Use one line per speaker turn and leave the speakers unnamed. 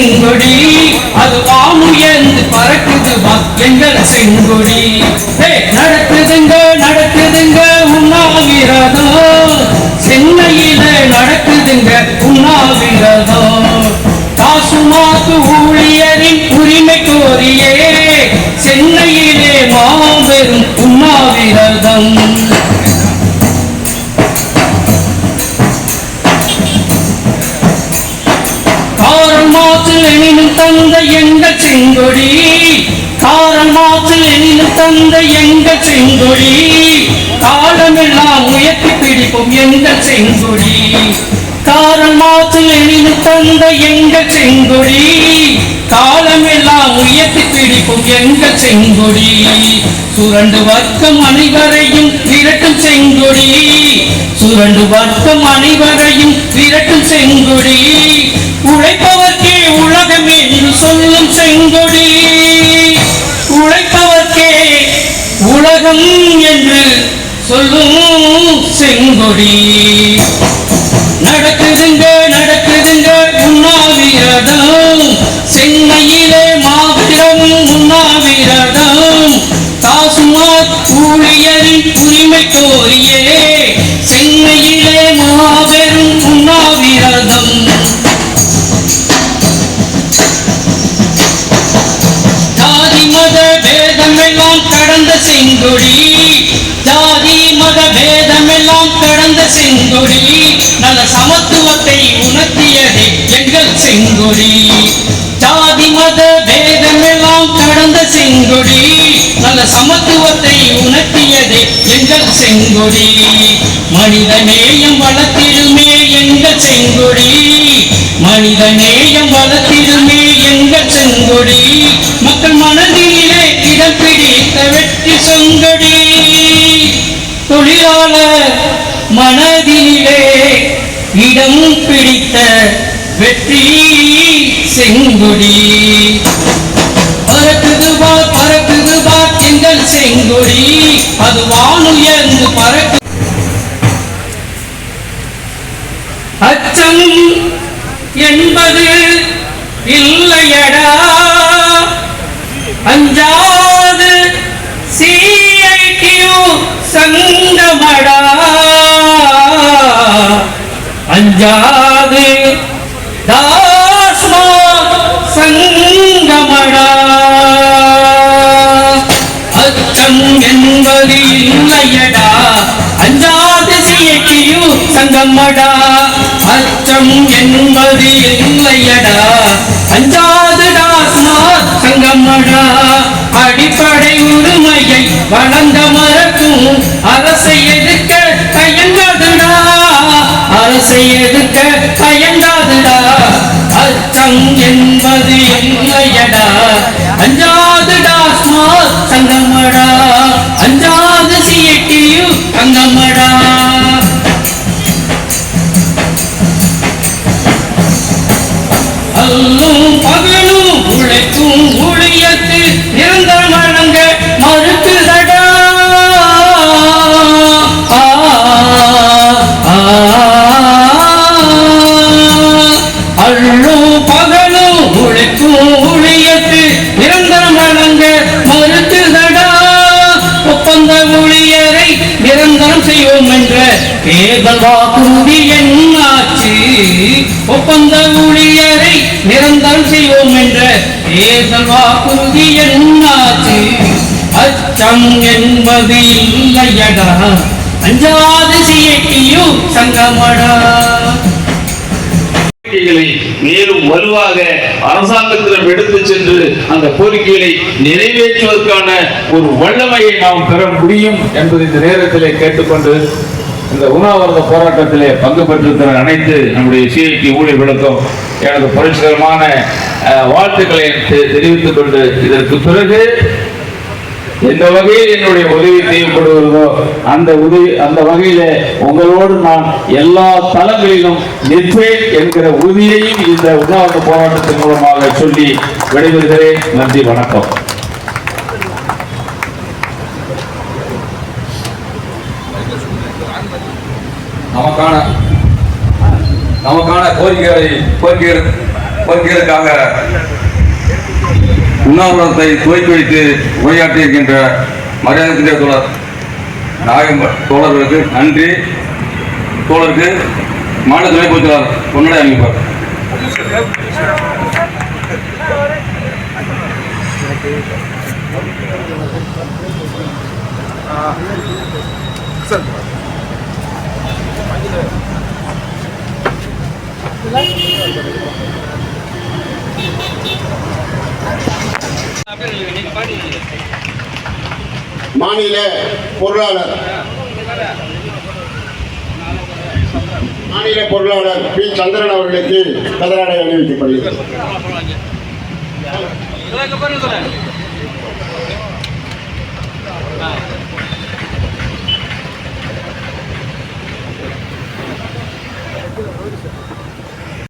செங்கொடி அது வாமுயர்ந்து பறக்குது எங்கள செங்கொடி. நடக்குதுங்க நடக்குதுங்க உண்ணாவிரதம். சென்னையில நடக்குதுங்க உண்ணாவிரதம். காசுமாக்கு ஊழியரின் உரிமை கோரியே சென்னையில் தந்த எங்கள் செங்கொடி காலமெல்லாம் உயர்த்தி பிடிப்போம் எங்கள் செங்கொடி காரல் மாற்று எனினும் தந்த எங்கள் செங்கொடி காலமெல்லாம் உயர்த்தி பிடிப்போம் எங்கள் செங்கொடி சுரண்டு வர்க்கம் அனைவரையும் விரட்டும் செங்கொடி சுரண்டு வர்க்கம் அனைவரையும் விரட்டும் செங்கொடி சொல்லும் செங்கொடி. நடக்குதுங்க நடக்குதுங்க உண்ணாவிரதம் சென்னையிலே மாத்திரம் உண்ணாவிரதம் தாசுமார் ஊழியரின் உரிமை கோரியே. சென்னையிலே மாபெரும் உண்ணாவிரதம் ஜாதி மத பேதமெல்லாம் கடந்த செங்கொடி. ஜாதி பேதமெல்லாம் கடந்த செங்கொடி நல்ல சமத்துவத்தை உணர்த்தியது எங்கள் செங்கொடி. ஜாதி மத பேதமெல்லாம் கடந்த செங்கொடி நல்ல சமத்துவத்தை உணர்த்தியது எங்கள் செங்கொடி. மனித நேயம் வளர்த்திடுமே எங்கள் செங்கொடி மனித நேயம் வளர்த்திடுமே எங்கள் செங்கொடி. மனதிலே இடம் பிடித்த வெற்றி செங்குடி. பறக்குது பார் பறக்குது பார் எங்கள் செங்கொடி. அது வானுயர்ந்து பறக்கு. அச்சம் என்பது இல்லையடா. அஞ்சாது சிஐடியூ சங்க அஞ்சாது தாஸ்மா சங்கமடா. அச்சம் என்பது இல்லையடா அஞ்சாது சிஐடியு சங்கம்மடா அச்சம் என்பது இல்லையடா அஞ்சாது டாஸ்மா சங்கம்மடா அங்கம்மடா அஞ்சாது சிஐடியு அங்கம்மடா. அல்லோ நிரந்தரம் என்ற தேர்தல் வாக்குறுதி என்னாச்சு? ஒப்பந்த ஊழியரை நிரந்தரம் செய்வோம் என்ற தேர்தல் வாக்குறுதி என்னாச்சு? அச்சம் என்பது இல்லையடா. அஞ்சாது சிஐடியு சங்கமடா.
கோரிக்கைகளை மேலும் வலுவாக அரசாங்கத்திடம் எடுத்து சென்று அந்த கோரிக்கைகளை நிறைவேற்றுவதற்கான ஒரு வல்லமையை நாம் பெற முடியும் என்பதை இந்த நேரத்திலே கேட்டுக்கொண்டு இந்த உண்ணாவிரத போராட்டத்திலே பங்கு பெற்றிருக்கிற அனைத்து நம்முடைய சிஐடி விளக்கம் எனது புரட்சிகரமான வாழ்த்துக்களை தெரிவித்துக் கொண்டு இதற்கு பிறகு எந்த வகையில் என்னுடைய உதவி தேவைப்படுகிறதோ அந்த உதவி அந்த வகையில உங்களோடு நான் எல்லா தளங்களிலும் நிற்பேன் என்கிற உறுதியையும் இந்த உண்ணாவிரத போராட்டத்தின் மூலமாக சொல்லி விடைபெறுகிறேன். நன்றி வணக்கம்.
நமக்கான நமக்கான கோரிக்கைகளை கோரிக்கை கோரிக்கைகளுக்காக உண்ணாவிரதத்தை துவக்கி வைத்து உரையாற்றியிருக்கின்ற மரியாதைக்குரிய தோழர் நாகம் தோழர்களுக்கு நன்றி. தோழருக்கு மாநில துணை பொறுத்தாளர் பொன்னடை அணிவிப்பார்.
மாநில பொருளாளர். மாநில பொருளாளர் பி. சந்திரன் அவர்களுக்கு கதராடை அணிவித்துக்